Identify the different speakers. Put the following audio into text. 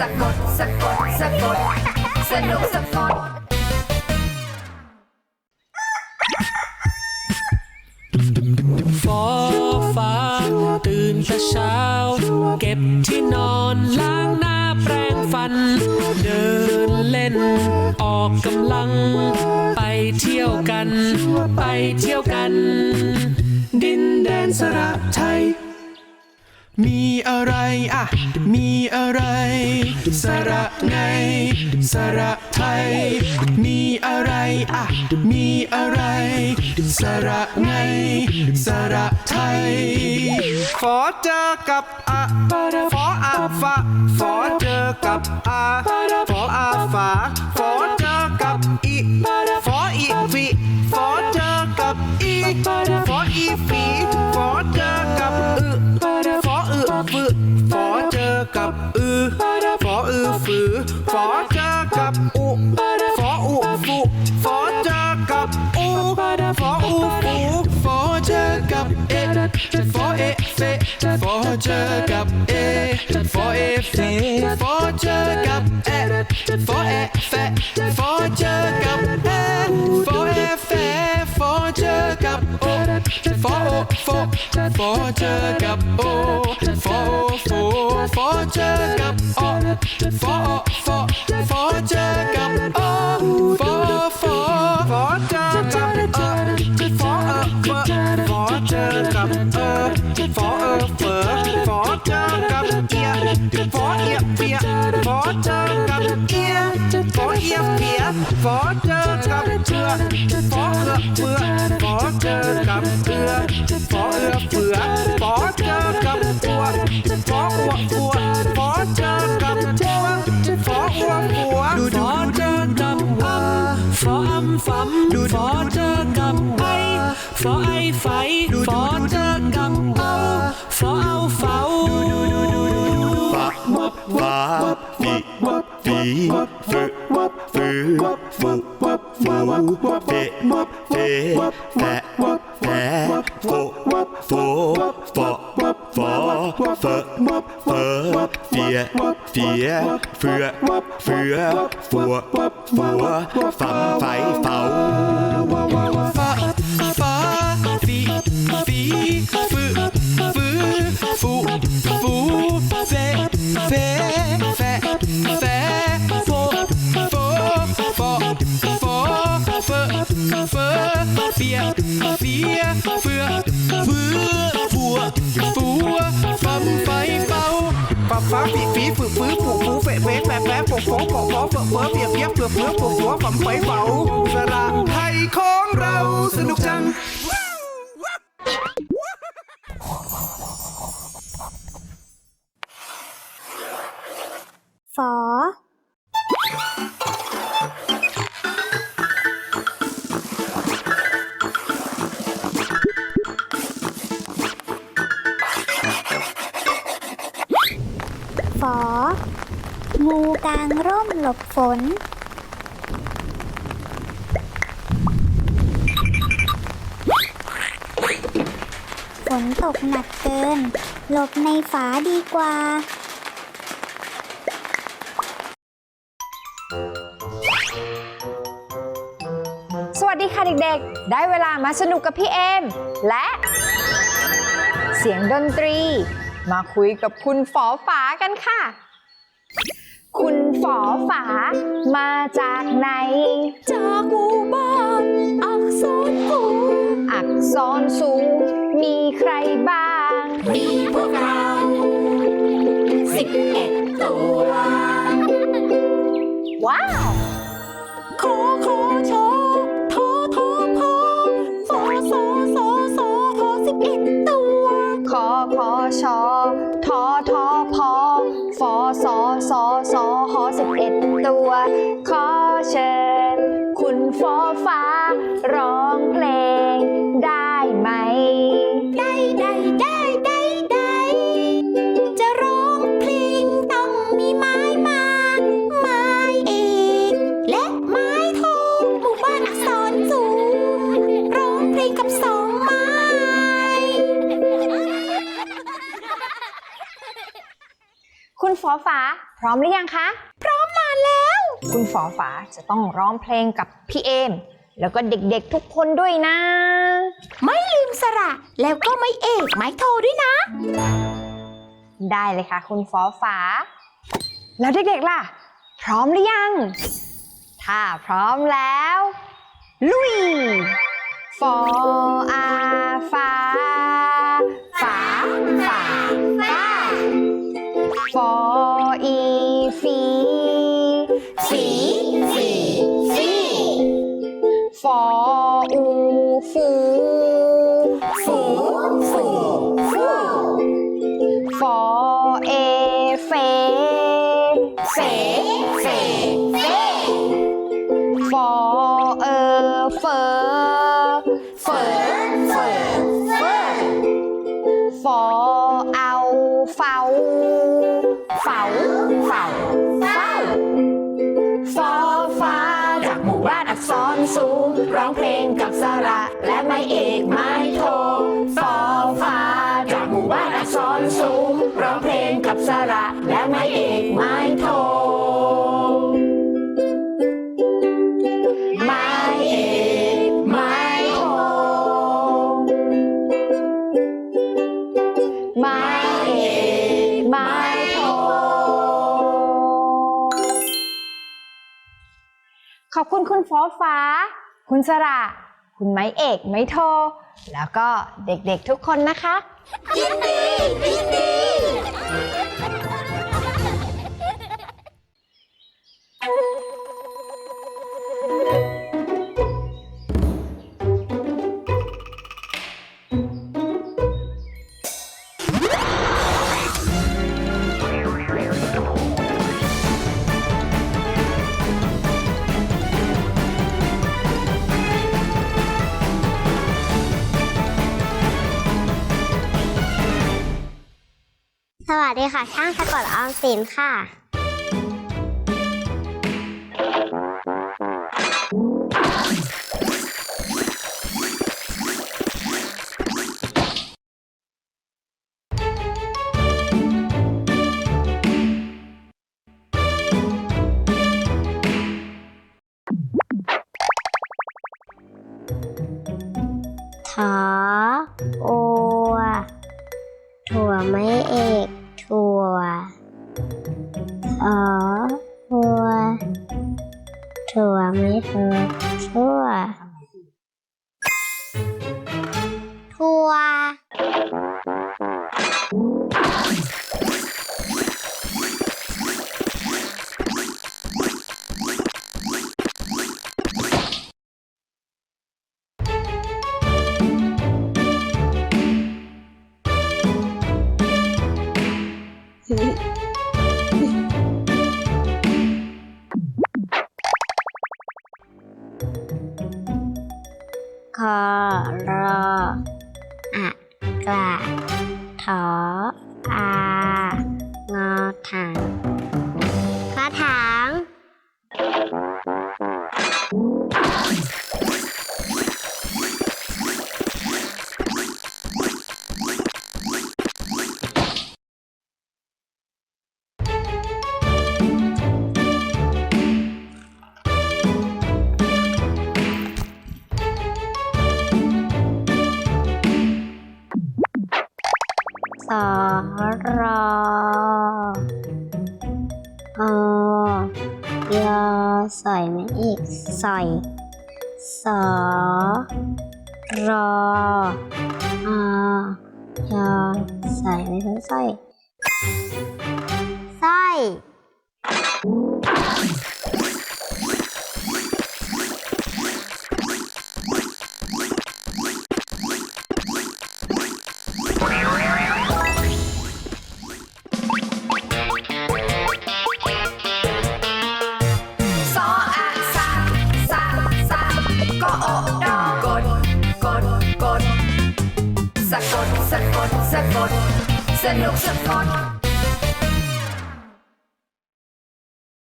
Speaker 1: สะกดสะกดสะกดสนุกสะกด
Speaker 2: ฟอฟ้า ตื่นแต่เช้า เก็บที่นอนล้างหน้าแปรงฟัน เดินเล่น ออกกำลัง ไปเที่ยวกัน ไปเที่ยวกัน ดินแดนสระไทย มีอะไรอะ มีอะไร สระไง สระไทย มีอะไรอะ มีอะไร สระไง สระไทย
Speaker 3: ขอเจอกับอะฟออาฟาขอเจอกับอาฟออาฟาขอเจอกับอีฟออีฟีขอเจอกับอีฟออีฟี ออึฝอเจอกับอือฟออือฝือขอเจอกับอุฟออุฟุขอเจอกับอูฟออูฟู
Speaker 2: ฟอเจอกับเอฟอเอเฟฟอเจอกับเอฟอเอเฟฟอเจอกับเอฟอเอเฟฟอเจอกับเอฟอเอเฟฟอเจอกับโอฟอโอฟอฟอเจอกับโอ ฟอโอฟูฟอเจอกับโอฟอโอฟอฟอเจอกับ
Speaker 3: กับเออฟอเออเฟอขอเจอกับเอียฟอเอียเปียขอเจอกับเอียฟอเอียเปียขอเจอกับเชือฟอเอือเฟือขอเจอกับเอือฟอเอือเฟือขอเจอกับอัวฟออัวอัวขอเจอกับอัวฟออัวอัว
Speaker 2: ดูดูเจอกับอัมฟออัมฟัมดูฟอเจอกับ ไอฟอไอไฟฟอเจอกับเอาฟอเอาเฝ้า
Speaker 4: ฟ้าฟีฟีฝึฝือฟูฟูเฟัวฟัมไฟเฝ้า
Speaker 2: ฟ้าฟ้าฝี
Speaker 3: ฝีฝือฟื้อผูฟูเฟะเฟะแปะแปะโปะโฟะโปะโฟะเฟอะเฟอะเปียกเปียกเฟือเฟือผูฟัวฝัมไฟเฝ้าสระไทยของเราสนุกจัง
Speaker 5: ฝอางร่มหลบฝน ฝนตกหนักเกิน หลบในฝาดีกว่า
Speaker 6: สวัสดีค่ะเด็กๆ ได้เวลามาสนุกกับพี่เอม และ เสียงดนตรี มาคุยกับคุณฝอฝากันค่ะ คุณฝอฝามาจากไหน จากหมู่บ้านอักษรสูงอักษรสูง มีใครบ้าง
Speaker 1: มีพวกเราสิบเอ็ดตัว
Speaker 6: ว้าว
Speaker 5: ขอขอชอทอทอพอสอสอสอสอขอสิบเอ็ดตัว
Speaker 6: คอคอชอทอทอพอฟอ สอสอสอหอสิบเอ็ดตัว อฟ้าพ
Speaker 5: ร้อมหรือ
Speaker 6: ยังคะ พร้อมนานแล้ว คุณฝอฝาจะต้องร้องเพลงกับพี่เอม แล้วก็เด็กๆทุกคนด้วยนะ
Speaker 5: ไม่ลืมสระแล้วก็ไม่เอกไม่โทด้วยนะ
Speaker 6: ได้เลยค่ะ คุณฝอฝา แล้วเด็กๆล่ะ พร้อมหรือยัง ถ้าพร้อมแล้ว ลุยฟออาฟา เฟ
Speaker 5: เฟเฟฟ
Speaker 6: อเออเฟอ
Speaker 5: เฟอเฟอเฟอ
Speaker 6: ฟอเอาเฝ้า
Speaker 5: เฝ้าเฝ้าเฝ้าฟอฟ้าจากหมู่บ้านอักษรสูงร้องเพลงกับสระและไม่เอกไม่โทฟอฟ้าจากหมู่บ้านสูงร้องเพลงกับสระและไม่เอกไม่โทไม่เอกไม่โท
Speaker 6: ไม่เอกไม่โทขอบคุณคุณฟ้อฟ้า คุณสระ คุณไม้เอกไม้โท แล้วก็เด็กๆทุกคนนะคะ
Speaker 5: ยินดียินดี
Speaker 7: ดีค่ะ ช่างสะกดออมสินค่ะ ถอโอถั่วไม่เอก คอรออะกระทอ สอรอออยอสอยไหมอีกสอยสอรอออยอใส่ไม่ต้อยสร้อย
Speaker 5: สะกดสะกดส